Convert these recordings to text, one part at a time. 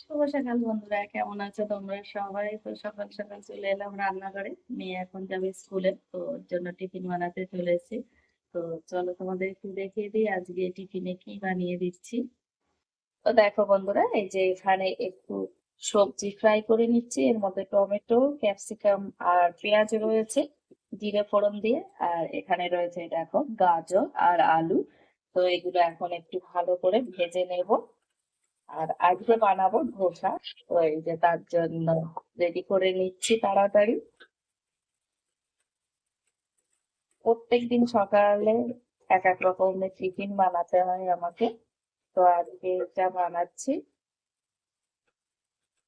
শুভ সকাল বন্ধুরা, কেমন আছো তোমরা সবাই? তো সকাল সকাল চলে এলাম রান্নাঘরে। মেয়ে এখন যাবে স্কুলে, তো ওর জন্য টিফিন বানাতে চলে এসেছি। তো চলো তোমাদের একটু দেখিয়ে দিই আজকে টিফিনে কি বানিয়ে দিচ্ছি। তো দেখো বন্ধুরা, এই যে এখানে একটু সবজি ফ্রাই করে নিচ্ছি। এর মধ্যে টমেটো, ক্যাপসিকাম আর পেঁয়াজ রয়েছে, জিরে ফোড়ন দিয়ে। আর এখানে রয়েছে, দেখো, গাজর আর আলু। তো এগুলো এখন একটু ভালো করে ভেজে নেব। আর আজকে বানাবো ধোসা তো এই যে তার জন্য রেডি করে নিচ্ছি তাড়াতাড়ি। প্রত্যেকদিন সকালে এক এক রকমের টিফিন বানাতে হয় আমাকে। তো আজকে এটা বানাচ্ছি।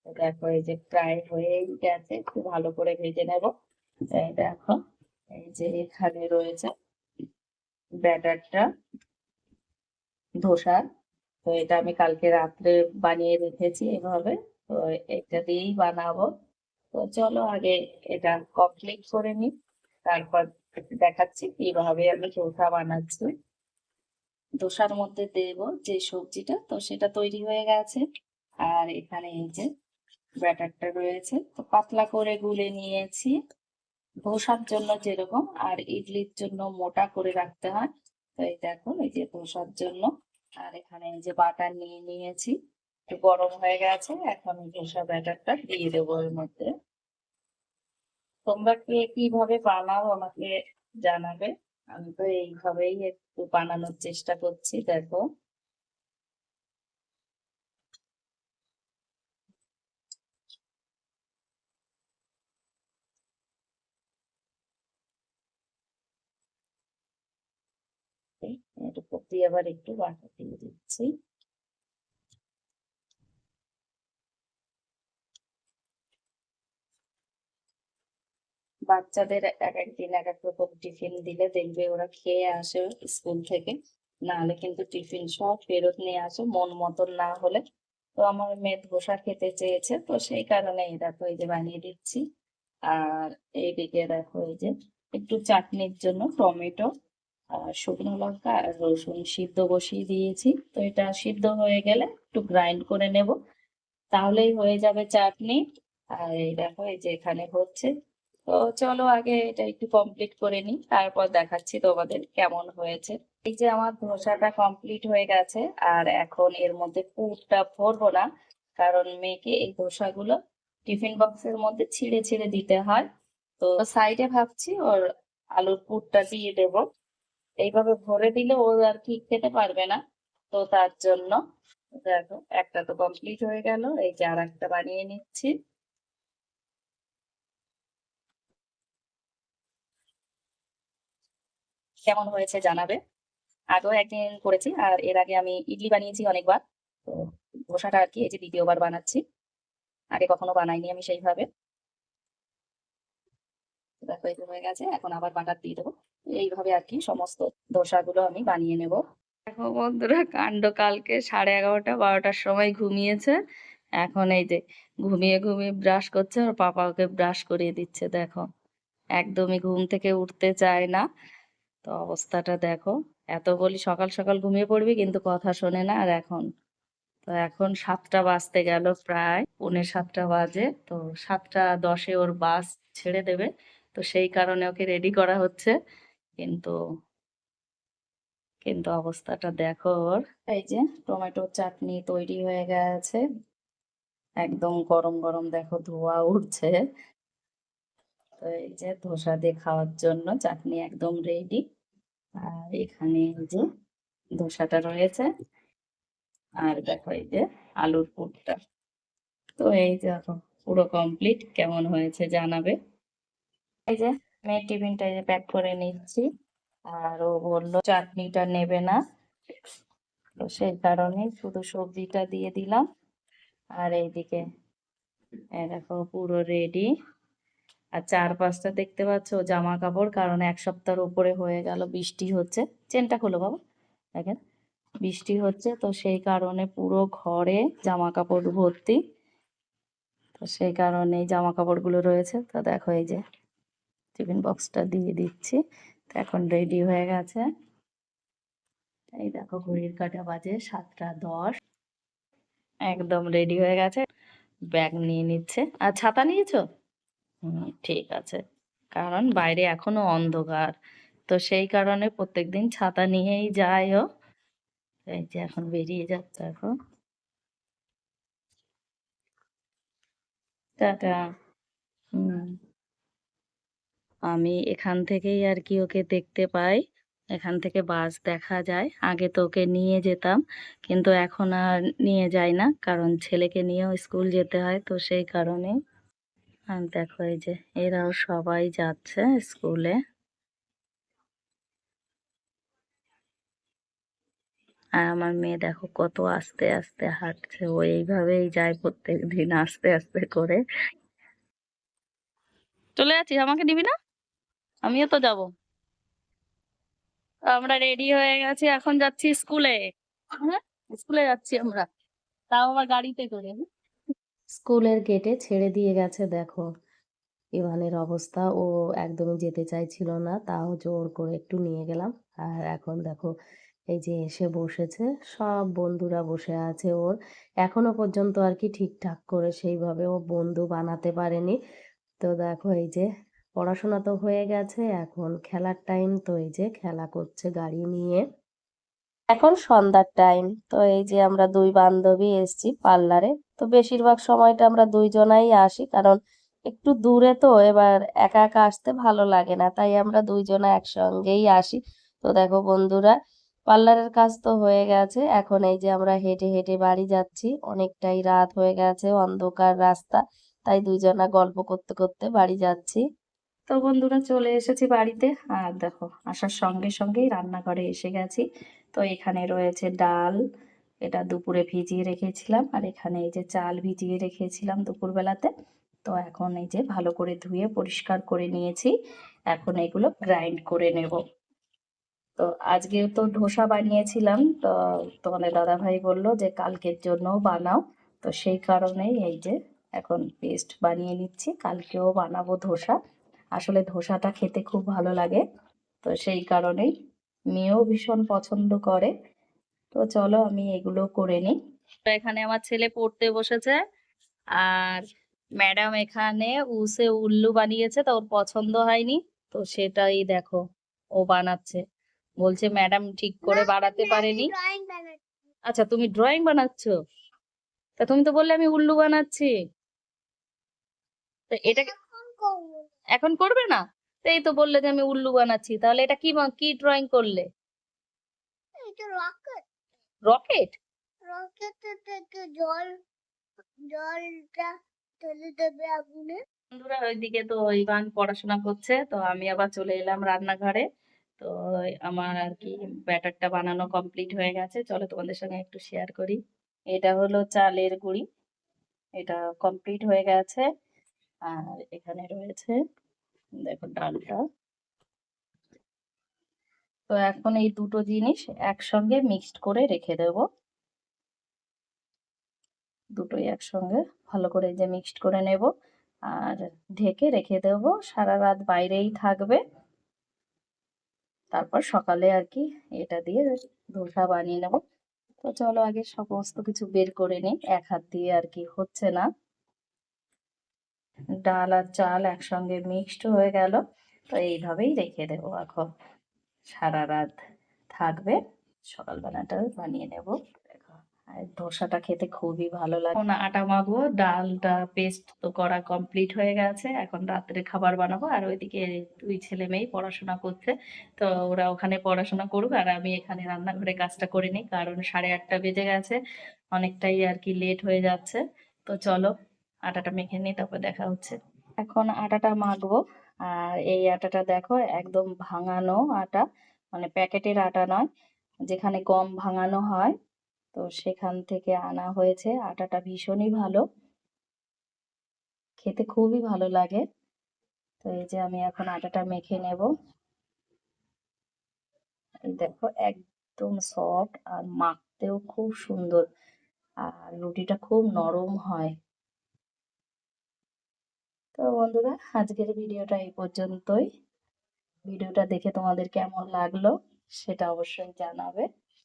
দেখো, এই যে প্রায় হয়েই গেছে, একটু ভালো করে ভেজে নেব। দেখো, এই যে এখানে রয়েছে ব্যাটারটা ধোসার তো এটা আমি কালকে রাত্রে বানিয়ে রেখেছি এভাবে। তো এটা দিয়েই বানাবো। তো চলো আগে এটা কমপ্লিট করে নিই। তারপর দেখাচ্ছি কীভাবে আমি ধোসা বানাচ্ছি। ধোসার মধ্যে দেব যে সবজিটা, তো সেটা তৈরি হয়ে গেছে। আর এখানে এই যে ব্যাটারটা রয়েছে। তো পাতলা করে গুলে নিয়েছি। ধোসার জন্য যেরকম, আর ইডলির জন্য মোটা করে রাখতে হয়। তো এই দেখো, এই যে ধোসার জন্য আর এখানে এই যে বাটার নিয়ে নিয়েছি, একটু গরম হয়ে গেছে, এখন ধোসা ব্যাটারটা দিয়ে দেবো এর মধ্যে। তোমরা কে কীভাবে বানাও আমাকে জানাবে, আমি তো এইভাবেই একটু বানানোর চেষ্টা করছি, দেখো। এর উপর দিয়ে আবার একটু বাটা দিয়ে দিচ্ছি। বাচ্চাদের এক একদিন, এক এক রকম টিফিন দিলে দেখবে ওরা খেয়ে আসে স্কুল থেকে। নাহলে কিন্তু টিফিন সব ফেরত নিয়ে আসে মন মতন না হলে। তো আমার মেয়ে ধোসা খেতে চেয়েছে, তো সেই কারণে এই তো এই যে বানিয়ে দিচ্ছি। আর এইদিকে দেখো এই যে একটু চাটনির জন্য টমেটো শুকনো লঙ্কা আর রসুন সিদ্ধ বসিয়ে দিয়েছি। তো এটা সিদ্ধ হয়ে গেলে একটু গ্রাইন্ড করে নেব। তাহলেই হয়ে যাবে চাটনি। আর এই দেখো, এই যে এখানে হচ্ছে। তো চলো আগে এটা একটু কমপ্লিট করে নিই, তারপর দেখাচ্ছি তোমাদের কেমন হয়েছে। এই যে আমার ধোসাটা কমপ্লিট হয়ে গেছে, আর এখন এর মধ্যে পুরটা ভরবো না, কারণ মেয়েকে এই ধোসাগুলো টিফিন বক্সের মধ্যে ছিঁড়ে ছিঁড়ে দিতে হয়। তো সাইডে ভাবছি ওর আলুর পুরটা দিয়ে দেবো। এইভাবে ভরে দিলে ও আর কি খেতে পারবে না। তো তার জন্য দেখো, একটা তো কমপ্লিট হয়ে গেল। এই যে আর একটা বানিয়ে নিচ্ছি। কেমন হয়েছে জানাবে? আগেও একদিন করেছি, আর এর আগে আমি ইডলি বানিয়েছি অনেকবার। তো ধোসাটা আর কি, এই যে দ্বিতীয়বার বানাচ্ছি। আগে কখনো বানাইনি আমি সেইভাবে। দেখো, এই হয়ে গেছে। এখন আবার বাটার দিয়ে দেবো। এইভাবে আর কি সমস্ত ধোসাগুলো আমি বানিয়ে নেব। দেখো বন্ধুরা, কাণ্ড কালকে সাড়ে এগারোটা বারোটার সময় ঘুমিয়েছে। এখন এই যে ঘুমিয়ে ঘুমিয়ে ব্রাশ করছে আর পাপা ওকে ব্রাশ করিয়ে দিচ্ছে, দেখো। একদমই ঘুম থেকে উঠতে চায় না। তো অবস্থাটা দেখো, এত বলি সকাল সকাল ঘুমিয়ে পড়বি কিন্তু কথা শোনে না আর এখন। তো এখন সাতটা বাজতে গেল প্রায়, পৌনে সাতটা বাজে। তো সাতটা দশে ওর বাস ছেড়ে দেবে। তো সেই কারণে ওকে রেডি করা হচ্ছে। কিন্তু কিন্তু অবস্থাটা দেখো ওর। এই যে টমেটো চাটনি তৈরি হয়ে গেছে। একদম গরম গরম দেখো ধোয়া উঠছে। তো এই যে ধোসা দিয়ে খাওয়ার জন্য চাটনি একদম রেডি আর এখানে এই যে ধোসাটা রয়েছে। আর দেখো এই যে আলুর পুরটা। তো এই দেখো পুরো কমপ্লিট কেমন হয়েছে জানাবে। এই যে মেয়ের টিফিনটা প্যাক করে নিচ্ছি। আর ও বলল, চাটনিটা নেবে না। তো সেই কারণে শুধু সবজিটা দিয়ে দিলাম। আর এইদিকে দেখো, পুরো রেডি আর চার পাঁচটা দেখতে পাচ্ছ জামা কাপড় কারণ এক সপ্তাহের উপরে হয়ে গেল, বৃষ্টি হচ্ছে। চেনটা খোলো বাবা, দেখেন, বৃষ্টি হচ্ছে। তো সেই কারণে পুরো ঘরে জামা কাপড় ভর্তি। তো সেই কারণে জামা কাপড়গুলো রয়েছে। তো দেখো এই যে টিফিন বক্সটা দিয়ে দিচ্ছি। তো এখন রেডি হয়ে গেছে। এই দেখো ঘড়ির কাটা বাজে সাতটা দশ। একদম রেডি হয়ে গেছে। ব্যাগ নিয়ে নিচ্ছে। আর ছাতা নিয়েছো? হুম, ঠিক আছে। কারণ বাইরে এখনও অন্ধকার। তো সেই কারণে প্রত্যেকদিন ছাতা নিয়েই যায় ও। এই যে এখন বেরিয়ে যাচ্ছে এখন টাটা। হুম। আমি এখান থেকেই আর কি ওকে দেখতে পাই। এখান থেকে বাস দেখা যায়। আগে তো ওকে নিয়ে যেতাম, কিন্তু এখন আর নিয়ে যাই না, কারণ ছেলেকে নিয়েও স্কুল যেতে হয় তো সেই কারণে আর দেখো এই যে, এরাও সবাই যাচ্ছে স্কুলে। আর আমার মেয়ে দেখো কত আস্তে আস্তে হাঁটছে, ও এইভাবেই যায় প্রত্যেক দিন আস্তে আস্তে করে। চলে যাচ্ছি আমাকে নিবি না? আমিও তো যাব। আমরা রেডি হয়ে গেছি, এখন যাচ্ছি স্কুলে হ্যাঁ স্কুলে যাচ্ছি আমরা। তাও আবার গাড়িতে করে স্কুলের গেটে ছেড়ে দিয়ে গেছে, দেখো। ইভানের অবস্থা, ও একদমই যেতে চাইছিল না, তাও জোর করে একটু নিয়ে গেলাম। আর এখন দেখো, এই যে এসে বসেছে, সব বন্ধুরা বসে আছে ওর। এখনও পর্যন্ত আর কি ঠিকঠাক করে সেইভাবে ও বন্ধু বানাতে পারেনি। তো দেখো, এই যে পড়াশোনা তো হয়ে গেছে, এখন খেলার টাইম তো এই যে খেলা করছে গাড়ি নিয়ে। এখন সন্ধ্যার টাইম তো এই যে আমরা দুই বান্ধবী এসছি পার্লারে, তো বেশিরভাগ সময়টা আমরা দুইজনাই আসি, কারণ একটু দূরে তো, এবার একা একা আসতে ভালো লাগে না, তাই আমরা দুইজনা একসঙ্গেই আসি। তো দেখো বন্ধুরা, পার্লারের কাজ তো হয়ে গেছে, এখন এই যে আমরা হেঁটে হেঁটে বাড়ি যাচ্ছি, অনেকটাই রাত হয়ে গেছে, অন্ধকার রাস্তা, তাই দুইজনা গল্প করতে করতে বাড়ি যাচ্ছি। তো বন্ধুরা চলে এসেছি বাড়িতে। আর দেখো, আসার সঙ্গে সঙ্গেই রান্নাঘরে এসে গেছি। তো এখানে রয়েছে ডাল, এটা দুপুরে ভিজিয়ে রেখেছিলাম। আর এখানে এই যে চাল ভিজিয়ে রেখেছিলাম দুপুরবেলাতে। তো এখন এই যে ভালো করে ধুয়ে পরিষ্কার করে নিয়েছি। এখন এগুলো গ্রাইন্ড করে নেব। তো আজকে তো ধোসা বানিয়েছিলাম। তো তোমাদের দাদাভাই বলল যে কালকের জন্য বানাও। তো সেই কারণেই এই যে এখন পেস্ট বানিয়ে নিচ্ছি। কালকেও বানাবো ধোসা। আসলে ধোসাটা খেতে খুব ভালো লাগে। তো সেই কারণেই মেয়েও ভীষণ পছন্দ করে। তো চলো আমি এগুলো করে নিই। তো এখানে আমার ছেলে পড়তে বসেছে। আর ম্যাডাম এখানে উসে উল্লু বানিয়েছে তো ওর পছন্দ হয়নি। তো সেটাই দেখো ও বানাচ্ছে। বলছে ম্যাডাম ঠিক করে বানাতে পারেনি। আচ্ছা তুমি ড্রয়িং বানাচ্ছ? তা তুমি তো বললে আমি উল্লু বানাচ্ছি। তো এটা এখন করবে না? তো এই তো বললে যে আমি উল্লু বানাচ্ছি তাহলে এটা কি কি ড্রয়িং করলে? এটা রকেট রকেট জল জলটা তুলে দেবে আগুনে। বন্ধুরা ওইদিকে তো ইভান পড়াশোনা করছে তো আমি আবার চলে এলাম রান্নাঘরে। তো আমার আর কি ব্যাটারটা বানানো কমপ্লিট হয়ে গেছে। চলো তোমাদের সঙ্গে একটু শেয়ার করি। এটা হলো চালের গুঁড়ি। এটা কমপ্লিট হয়ে গেছে। আর এখানে রয়েছে, দেখো ডালটা। তো এখন এই দুটো জিনিস একসঙ্গে মিক্সড করে রেখে দেব। দুটোই একসঙ্গে ভালো করে যে মিক্সড করে নেব আর ঢেকে রেখে দেব। সারা রাত বাইরেই থাকবে। তারপর সকালে আর কি এটা দিয়ে ধোসা বানিয়ে নেব। তো চলো আগে সমস্ত কিছু বের করে নিই। এক হাত দিয়ে আর কি হচ্ছে না। ডাল আর চাল একসঙ্গে মিক্সড হয়ে গেল। তো এইভাবেই রেখে দেবো এখন। সারা রাত থাকবে। সকালবেলাটা বানিয়ে নেব। ধোসাটা খেতে খুবই ভালো লাগে। এখন আটা মাখবো। ডালটা পেস্ট তো করা কমপ্লিট হয়ে গেছে। এখন রাত্রে খাবার বানাবো। আর ওইদিকে দুই ছেলে মেয়ে পড়াশোনা করছে। তো ওরা ওখানে পড়াশোনা করুক। আর আমি এখানে রান্নাঘরে কাজটা করে নিই। কারণ সাড়ে আটটা বেজে গেছে। অনেকটাই আর কি লেট হয়ে যাচ্ছে। তো চলো আটাটা মেখে নিই তারপর দেখা হচ্ছে। এখন আটাটা মাখবো। আর এই আটাটা দেখো, একদম ভাঙানো আটা। মানে প্যাকেটের আটা নয়, যেখানে গম ভাঙানো হয়, তো সেখান থেকে আনা হয়েছে। আটাটা ভীষণই ভালো। খেতে খুবই ভালো লাগে। তো এই যে আমি এখন আটাটা মেখে নেব। দেখো, একদম সফট আর মাখতেও খুব সুন্দর। আর রুটিটা খুব নরম হয়। তো বন্ধুরা আজকের ভিডিওটা এই পর্যন্তই। ভিডিওটা দেখে তোমাদের কেমন লাগল সেটা অবশ্যই জানাবে।